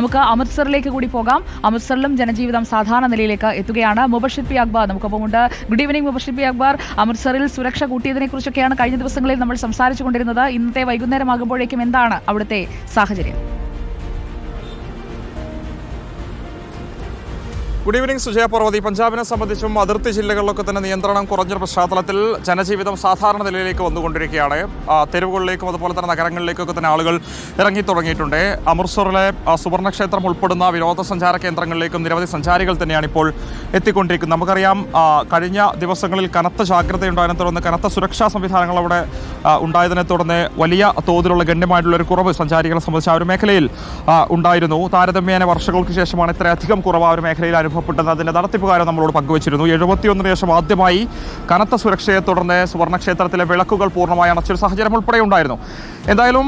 നമുക്ക് അമൃത്സറിലേക്ക് കൂടി പോകാം. അമൃത്സറിലും ജനജീവിതം സാധാരണ നിലയിലേക്ക് എത്തുകയാണ്. Mubashid P Akbar നമുക്കൊപ്പമുണ്ട്. Good evening Mubashid P Akbar അമൃത്സറിൽ സുരക്ഷ കൂട്ടിയതിനെ കുറിച്ചൊക്കെയാണ് കഴിഞ്ഞ ദിവസങ്ങളിൽ നമ്മൾ സംസാരിച്ചു കൊണ്ടിരുന്നത്. ഇന്നത്തെ വൈകുന്നേരമാകുമ്പോഴേക്കും എന്താണ് അവിടുത്തെ സാഹചര്യം? Good evening Sujaya Parvathy. പഞ്ചാബിനെ സംബന്ധിച്ചും അതിർത്തി ജില്ലകളിലൊക്കെ തന്നെ നിയന്ത്രണം കുറഞ്ഞ പശ്ചാത്തലത്തിൽ ജനജീവിതം സാധാരണ നിലയിലേക്ക് വന്നുകൊണ്ടിരിക്കുകയാണ്. തെരുവുകളിലേക്കും അതുപോലെ തന്നെ നഗരങ്ങളിലേക്കൊക്കെ തന്നെ ആളുകൾ ഇറങ്ങി തുടങ്ങിയിട്ടുണ്ട്. അമൃത്സറിലെ സുവർണക്ഷേത്രം ഉൾപ്പെടുന്ന വിനോദസഞ്ചാര കേന്ദ്രങ്ങളിലേക്കും നിരവധി സഞ്ചാരികൾ തന്നെയാണ് ഇപ്പോൾ എത്തിക്കൊണ്ടിരിക്കുന്നത്. നമുക്കറിയാം കഴിഞ്ഞ ദിവസങ്ങളിൽ കനത്ത ജാഗ്രതയുണ്ടായതിനെ തുടർന്ന് കനത്ത സുരക്ഷാ സംവിധാനങ്ങൾ അവിടെ ഉണ്ടായതിനെ തുടർന്ന് വലിയ തോതിലുള്ള ഗണ്യമായിട്ടുള്ള ഒരു കുറവ് സഞ്ചാരികളെ സംബന്ധിച്ച് ആ ഒരു മേഖലയിൽ ഉണ്ടായിരുന്നു. താരതമ്യേന വർഷങ്ങൾക്ക് ശേഷമാണ് ഇത്രയധികം കുറവ് ആ ഒരു മേഖലയിൽ അനുഭവപ്പെട്ടത്. അതിന്റെ നടത്തിപ്പുകാരൻ നമ്മളോട് പങ്കുവച്ചിരുന്നു. എഴുപത്തിയൊന്നിന് ശേഷം ആദ്യമായി കനത്ത സുരക്ഷയെ തുടർന്ന് സുവർണക്ഷേത്രത്തിലെ വിളക്കുകൾ പൂർണമായി അടച്ചൊരു സാഹചര്യം ഉൾപ്പെടെ ഉണ്ടായിരുന്നു എന്തായാലും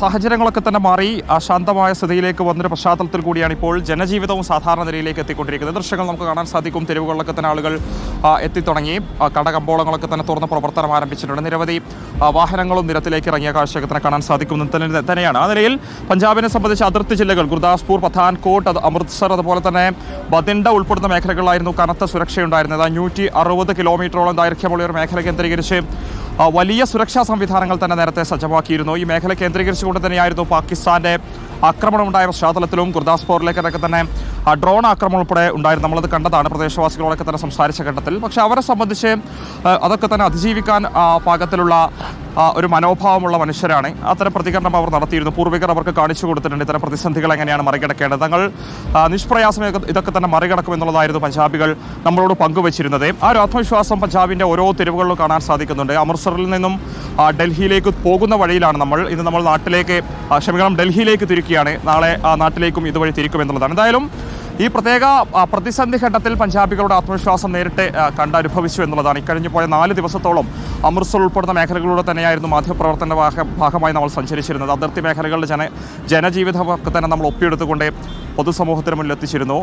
സാഹചര്യങ്ങളൊക്കെ തന്നെ മാറി. ശാന്തമായ സ്ഥിതിയിലേക്ക് വന്നൊരു പശ്ചാത്തലത്തിൽ കൂടിയാണ് ഇപ്പോൾ ജനജീവിതവും സാധാരണ നിലയിലേക്ക് എത്തിക്കൊണ്ടിരിക്കുന്നത്. ദൃശ്യങ്ങൾ നമുക്ക് കാണാൻ സാധിക്കും. തെരുവുകളിലൊക്കെ തന്നെ ആളുകൾ എത്തിത്തുടങ്ങി. കടകമ്പോളങ്ങളൊക്കെ തന്നെ തുറന്ന് പ്രവർത്തനം ആരംഭിച്ചിട്ടുണ്ട്. നിരവധി വാഹനങ്ങളും നിരത്തിലേക്ക് ഇറങ്ങിയ കാഴ്ചയൊക്കെ തന്നെ കാണാൻ സാധിക്കുന്നത് തന്നെയാണ്. ആ നിലയിൽ പഞ്ചാബിനെ സംബന്ധിച്ച് അതിർത്തി ജില്ലകൾ ഗുർദാസ്പൂർ പത്താൻകോട്ട് അമൃത്സർ അതുപോലെ തന്നെ ബതിണ്ട ഉൾപ്പെടുന്ന മേഖലകളിലായിരുന്നു കനത്ത സുരക്ഷയുണ്ടായിരുന്നത്. അഞ്ഞൂറ്റി അറുപത് കിലോമീറ്ററോളം ദൈർഘ്യമുള്ള ഒരു മേഖല കേന്ദ്രീകരിച്ച് വലിയ സുരക്ഷാ സംവിധാനങ്ങൾ തന്നെ നേരത്തെ സജ്ജമാക്കിയിരുന്നു. ഈ മേഖല കേന്ദ്രീകരിച്ചുകൊണ്ട് തന്നെയായിരുന്നു പാകിസ്ഥാന്റെ ആക്രമണം ഉണ്ടായ പശ്ചാത്തലത്തിലും ഗുർദാസ്പൂരിലേക്കൊക്കെ തന്നെ ഡ്രോൺ ആക്രമണം ഉൾപ്പെടെ ഉണ്ടായിരുന്നു. നമ്മളത് കണ്ടതാണ് പ്രദേശവാസികളോടൊക്കെ തന്നെ സംസാരിച്ച ഘട്ടത്തിൽ. പക്ഷേ അവരെ സംബന്ധിച്ച് അതൊക്കെ തന്നെ അതിജീവിക്കാൻ പാകത്തിലുള്ള ഒരു മനോഭാവമുള്ള മനുഷ്യരാണ്. അത്തരം പ്രതികരണം അവർ നടത്തിയിരുന്നു. പൂർവികർ അവർക്ക് കാണിച്ചു കൊടുത്തിട്ടുണ്ട് ഇത്തരം പ്രതിസന്ധികൾ എങ്ങനെയാണ് മറികടക്കേണ്ടത്. തങ്ങൾ നിഷ്പ്രയാസം ഇതൊക്കെ- തന്നെ മറികടക്കും എന്നുള്ളതായിരുന്നു പഞ്ചാബികൾ നമ്മളോട് പങ്കുവച്ചിരുന്നത്. ആ ഒരു ആത്മവിശ്വാസം പഞ്ചാബിന്റെ ഓരോ തെരുവുകളിലും കാണാൻ സാധിക്കുന്നുണ്ട്. അമൃത്സറിൽ നിന്നും ഡൽഹിയിലേക്ക് പോകുന്ന വഴിയിലാണ് നമ്മൾ. ഇന്ന് നമ്മൾ നാട്ടിലേക്ക് ക്ഷമിക്കണം ഡൽഹിയിലേക്ക് തിരിക്കുകയാണ്. നാളെ ആ, നാട്ടിലേക്കും ഇതുവഴി തിരിക്കും എന്നുള്ളതാണ് എന്തായാലും ഈ പ്രത്യേക പ്രതിസന്ധി ഘട്ടത്തിൽ പഞ്ചാബികളുടെ ആത്മവിശ്വാസം നേരിട്ട് കണ്ടനുഭവിച്ചു എന്നുള്ളതാണ്. ഇക്കഴിഞ്ഞു പോയ നാല് ദിവസത്തോളം അമൃത്സർ ഉൾപ്പെടുന്ന മേഖലകളിലൂടെ തന്നെയായിരുന്നു മാധ്യമപ്രവർത്തന ഭാഗ- ഭാഗമായി നമ്മൾ സഞ്ചരിച്ചിരുന്നത്. അതിർത്തി മേഖലകളിലെ ജന ജനജീവിതമൊക്കെ തന്നെ നമ്മൾ ഒപ്പിയെടുത്തുകൊണ്ട് പൊതുസമൂഹത്തിന് മുന്നിൽ എത്തിച്ചിരുന്നു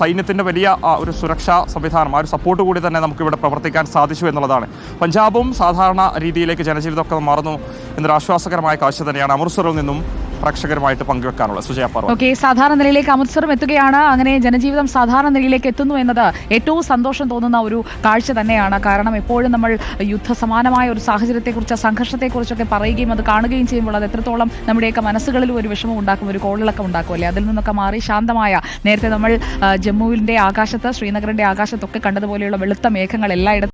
സൈന്യത്തിന്റെ വലിയ ഒരു സുരക്ഷാ സംവിധാനം ആ ഒരു സപ്പോർട്ട് കൂടി തന്നെ നമുക്കിവിടെ പ്രവർത്തിക്കാൻ സാധിച്ചു എന്നുള്ളതാണ്. പഞ്ചാബും സാധാരണ രീതിയിലേക്ക് ജനജീവിതമൊക്കെ മാറുന്നു എന്നൊരു ആശ്വാസകരമായ കാഴ്ച തന്നെയാണ് അമൃത്സറിൽ നിന്നും പ്രേക്ഷകരുമായിട്ട് പങ്കുവെക്കാനുള്ള സുജയ പർവ ഓക്കെ സാധാരണ നിലയിലേക്ക് അമൃത്സറും എത്തുകയാണ്. അങ്ങനെ ജനജീവിതം സാധാരണ നിലയിലേക്ക് എത്തുന്നു എന്നത് ഏറ്റവും സന്തോഷം തോന്നുന്ന ഒരു കാഴ്ച തന്നെയാണ്. കാരണം എപ്പോഴും നമ്മൾ യുദ്ധസമാനമായ ഒരു സാഹചര്യത്തെക്കുറിച്ച് സംഘർഷത്തെക്കുറിച്ചൊക്കെ പറയുകയും അത് കാണുകയും ചെയ്യുമ്പോൾ അത് എത്രത്തോളം നമ്മുടെയൊക്കെ മനസ്സുകളിൽ ഒരു വിഷമം ഉണ്ടാക്കും ഒരു കോളിളക്കം ഉണ്ടാക്കും അല്ലേ? അതിൽ നിന്നൊക്കെ മാറി ശാന്തമായ നേരത്തെ നമ്മൾ ജമ്മുവിന്റെ ആകാശത്ത് ശ്രീനഗറിന്റെ ആകാശത്തൊക്കെ കണ്ടതുപോലെയുള്ള വെളുത്ത മേഘങ്ങൾ എല്ലായിടത്തും